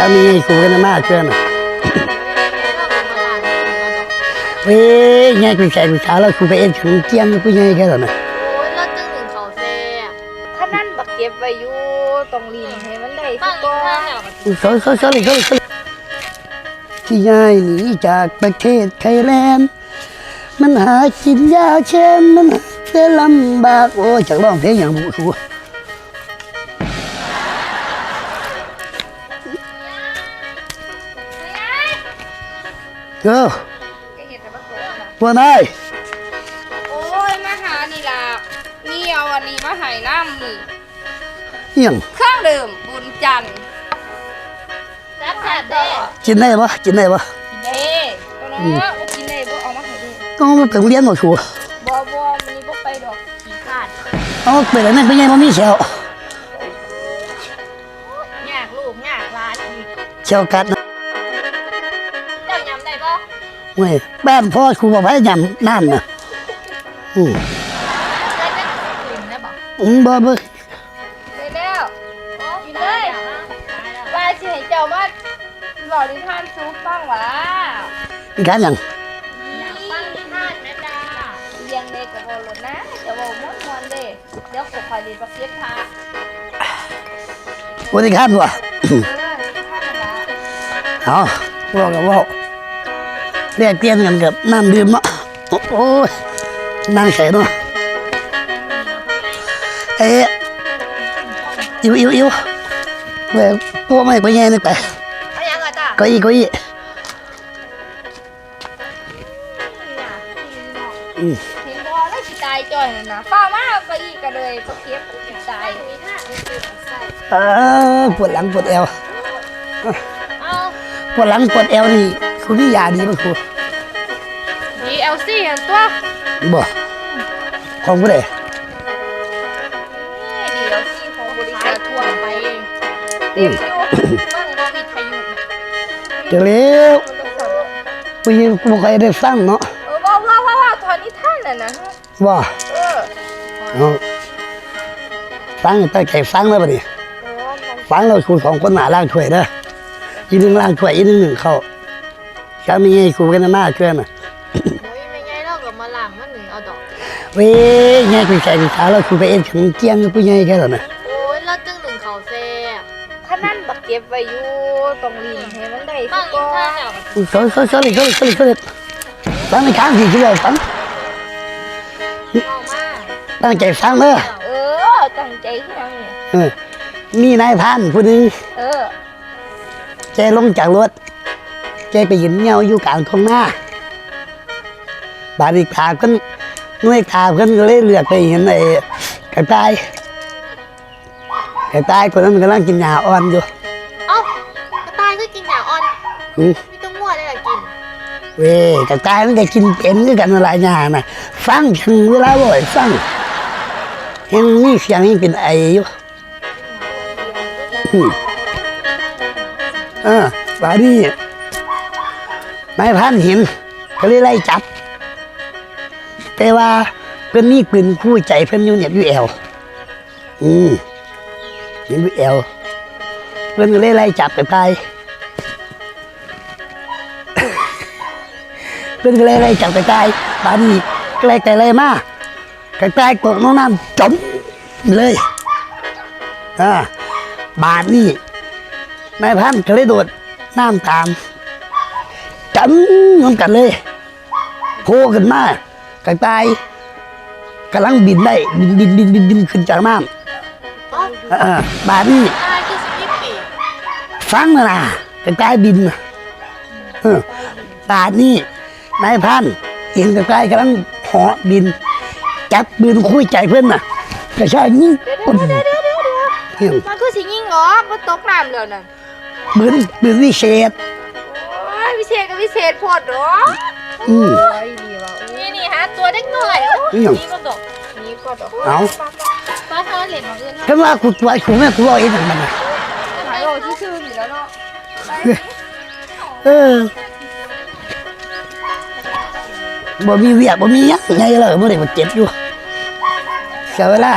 ถ้ามีไอ้กูกันมากเกินอะเว้ยไงกูใส่กูเช้าแล้วกูไปเอ็นถึงเที่ยงกูยังไงแค่นั้นนะโอ้ยเราจึงถึงเขาแซ่บถ้านั่นบักเก็บไว้อยู่ต้องลีนให้มันได้บ้าทุงกอีตัวกข้างแล้วสอยสอยสอยสอยสอยที่ย้ายหนีจากประเทศไทยแลนด์มันหากินยากเช่นมันหาได้ลำบากโอ้ยจากร้องเพลงอย่างบุกู เออก็เห็นแต่บักโตน่ะว่านายโอ้ยมาหานี่ล่ะนี่เอาอันนี้มาให้น้ำนี่ เอี่ยงเครื่องดื่มบุญจันทร์แซ่บแซ่บเด้กินได้ปะกินได้ปะกินได้ตัวน้อยว่ากินได้บ่เอามาให้เด้ต้องไปโรงเรียนหมดชัวบ่บ่มันนี่บ่ไปดอกขี้ขาดเอาไปแล้วนั่นเป็นไงมันมีเชียวยากลูกยากร้านอีกเชียวกัดนะ เว้ยบ้านพ่อครูบอกให้ยำน้ำนะอืมได้ได้กลิ่นได้ปะอืมบ่บ่ได้แล้วโอ้กินเลยตายแล้วว่าสิให้เจ้ามาหล่อนิทานซูฟังหว่ามีการอย่างอยากฟังนิทานนะจ๊ะเรียงเด็กกับบ่รถนะจะเว้าม่วนๆเด้เดี๋ยวกูคอยเรียนบักเก็บพาบริการวะเออนิทานนั่นล่ะเอาว่ากับว่า เรียกเปลี่ยนกันกับน้ำดื่มเนาะโอ้โอ้ยนั่งใส่เนาะเอ๊ะอิวอิวอิวเว้ยพวกไม่ไปแย่นี่ไปเอายังก่อนจ้ะเก็อีเก็อีอืมเห็นบ่แล้วสิตายจ่อยนั่นน่ะฟ้ามาเอาเก็อีกันเลยบักเก็บสิตายมีท่ามีคือใส่เออปวดหลังปวดเอวเอาปวดหลังปวดเอวนี่ คุณนี่ยาดีไหมครู DLC อันตัวบ่ของผู้ใดนี่ DLC ของบริขาษัยททั่วไปเองเต็มอยู่เบิ่งบ่วิทยุเดี๋ยวเร็วกูยังบ่เคยได้ฟังเนาะเออว่าว่าว่าว่าตอนนี้ท่านน่ะนะว่าเออเอาฟังตั้งใจฟังแล้วบัดนี้เออมันฟังแล้วครูสองคนหนาล่างถ้วยเด้ออีหนึงล่างถ้วยอีหนึงหนึ่งเข้า ถ้ามีไอ้ครูกันมากเกินน่ะโอ้ยไม่ไงเรากับมาหลังมันหนึ่งเอาดอก เว้ยไงกูใส่กูเช้าแล้วครูไปเอ็นถึงเที่ยงกูยังไงแค่นั้นน่ะโอ้ยเราจึงถึงเขาแซ่บถ้านั่นบักเก็บไว้อยู่ต้องลีนให้มันได้ทุบ้างกอีตักวข้างแล้วสอยสอยสอยสอยสอยสอยฟังในค้างที่ที่เราฟังเอามาตั้งใจฟังเด้อเออตั้งใจที่ยังนี่เออมีนายพันผู้หนึงเออ แกลงจากรถแกไปยืนเงาอยู่กลางทุ่งนาบาดอีกขาเพิ่นหน่วยขาเพิ่นก็เลยเลือกไปเห็นไอ้กระต่ายกระต่ายคนนั้นมันกำลังกินหญ้าอ่อนอยู่เอ้ากระต่ายก็กินอย่างอ่อนอืมมีต้องมั่วได้ละกิน เว้ยกระต่ายมันก็กินเป็นคือกันหลายอย่างน่ะฟังถึงเวลาบ่อยฟังเห็นมีเสียงยังเป็นไออยู่อืมเออบาดนี้ นายพันเห็นก็เลยไล่จับ แต่ว่าเพิ่นมีปืนคู่ใจเพิ่นอยู่เนี่ยอยู่แอวอืมอยู่แอวเพิ่นก็เลยไล่จับไปตายเพิ่นก็เลยไล่จับไปตายบาดนี้ก็เลยแต่เลยมาก็ตายตกน้องน้ำจมเลยอ่าบาดนี้นายพันก็เลยโดดน้ำตาม จำน้ำกันเลยโผล่ขึ้นมาก็ตายกำลังบินได้บินบินบินบินบินขึ้นจากน้เอ้าำอ่าบาดนี้ตายคือสิบยี่ปีฟังนะนะกระต่ายบินน่ะเออบาดนี้นายพันเห็นกระต่ายกำลังเหาะบิน จับปืนคุยใจเพื่อนน่ะกระชากยิงเดี๋ยวปุ่นเดี๋ยวเดี๋ยวเดี๋ยวเดี๋ยวเฮียงมันคือสิยิงออกมันตกน้ำแล้วนั่นปืนปืนวิเศษโอ้ย พิเศษกับพิเศษโพดเหรออืมโอ้ยดีว่ะนี่นี่ฮะตัวเด็กหน่อยโอ้ยอิหยังนี่ก็ดอกนี่ก็ดอกเอาฟ้าเธอเหรียญของอื่นถ้าว่ากูตัวกูแม่กูเอาเองมันน่ะหายโลที่ชื่ออยู่แล้วเนาะไปเออบ่มีเวียกบ่มีหยังไงเลยบ่ได้บ่เจ็บอยู่เสียเวลา